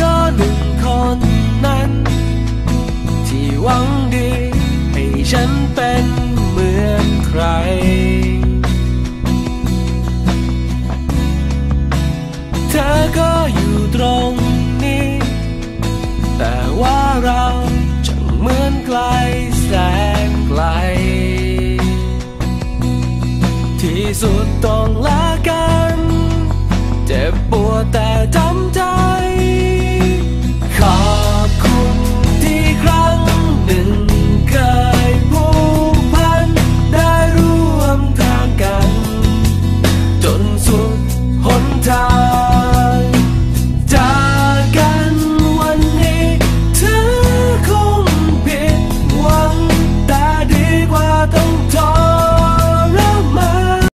ก็หนึ่งคนนั้น ที่หวังดี ให้ฉันเป็นเหมือนใคร เธอก็อยู่ตรงนี้ แต่ว่าเราจะเหมือนไกลแสนไกล ที่สุดต้องลา